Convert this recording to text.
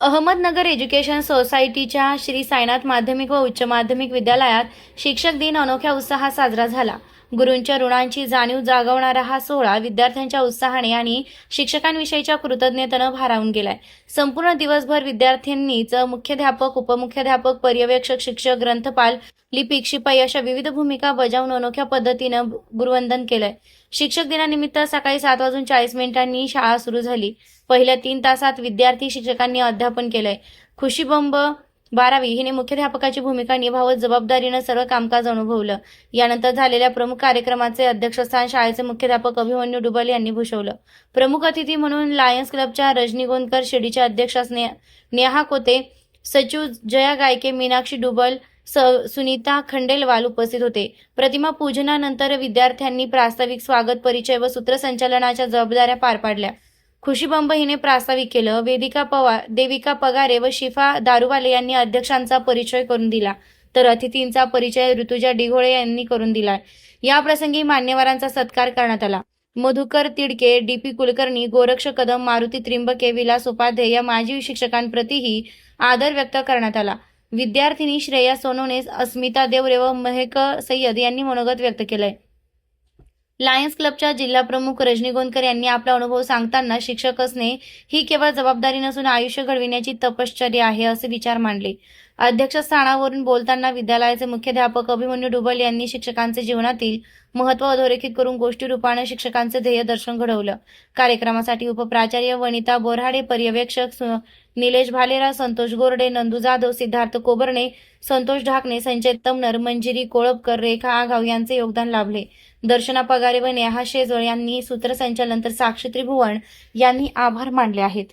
Ahmednagar education सोसायटीच्या श्री साईनाथ माध्यमिक व उच्च माध्यमिक विद्यालयात शिक्षक दिन अनोख्या उत्साहात साजरा झाला. गुरूंच्या ऋणांची जाणीव जागवणारा हा सोहळा विद्यार्थ्यांच्या उत्साहाने आणि शिक्षकांविषयीच्या कृतज्ञतेनं भारावून गेलाय. संपूर्ण दिवसभर विद्यार्थ्यांनीच मुख्याध्यापक उपमुख्याध्यापक पर्यवेक्षक शिक्षक ग्रंथपाल लिपिक शिपाई अशा विविध भूमिका बजावून अनोख्या पद्धतीनं गुरुवंदन केलंय. शिक्षक दिनानिमित्त सकाळी सात वाजून चाळीस मिनिटांनी शाळा सुरू झाली. पहिल्या तीन तासात विद्यार्थी शिक्षकांनी अध्यापन केलंय. खुशीबंब बारावी हिने मुख्याध्यापकाची भूमिका निभावत जबाबदारीनं सर्व कामकाज अनुभवलं. यानंतर झालेल्या प्रमुख कार्यक्रमाचे अध्यक्षस्थान शाळेचे मुख्याध्यापक अभिमन्यू डुबल यांनी भूषवलं. प्रमुख अतिथी म्हणून लायन्स क्लबच्या रजनी गोंदकर शिर्डीच्या अध्यक्षा नेहा कोते सचिव जया गायके मीनाक्षी डुबल स सुनीता खंडेलवाल उपस्थित होते. प्रतिमा पूजनानंतर विद्यार्थ्यांनी प्रास्ताविक स्वागत परिचय व सूत्रसंचालनाच्या जबाबदाऱ्या पार पाडल्या. खुशीबंब हिने प्रास्ताविक केलं. वेदिका पवार देविका पगारे व शिफा दारुवाले यांनी अध्यक्षांचा परिचय करून दिला. तर अतिथींचा परिचय ऋतुजा डिघोळे यांनी करून दिला. या प्रसंगी मान्यवरांचा सत्कार करण्यात आला. मधुकर तिडके डी पी कुलकर्णी गोरक्ष कदम मारुती त्रिंबके विलास उपाध्ये या माजी शिक्षकांप्रतीही आदर व्यक्त करण्यात आला. विद्यार्थिनी श्रेया सोनोने अस्मिता देवरे व महक सय्यद यांनी मनोगत व्यक्त केलंय. लायन्स क्लबच्या जिल्हा प्रमुख रजनी गोंदकर यांनी आपला अनुभव सांगताना शिक्षक असणे ही केवळ जबाबदारी नसून आयुष्य घडविण्याची तपश्चर्या आहे असे विचार मांडले. अध्यक्षस्थानावरून बोलताना विद्यालयाचे मुख्याध्यापक अभिमन्यू डुबल यांनी शिक्षकांचे जीवनातील महत्त्व अधोरेखित करून गोष्टी रूपाने शिक्षकांचे ध्येय दर्शन घडवलं. कार्यक्रमासाठी उपप्राचार्य वनिता बोराडे पर्यवेक्षक निलेश भालेरा संतोष गोरडे नंदू जाधव सिद्धार्थ कोबर्णे संतोष ढाकणे संजय तमनर मंजिरी कोळपकर रेखा आघाव यांचे योगदान लाभले. दर्शना पगारे व नेहा शेजवळ यांनी सूत्रसंचालन तर साक्षी त्रिभुवन यांनी आभार मानले आहेत.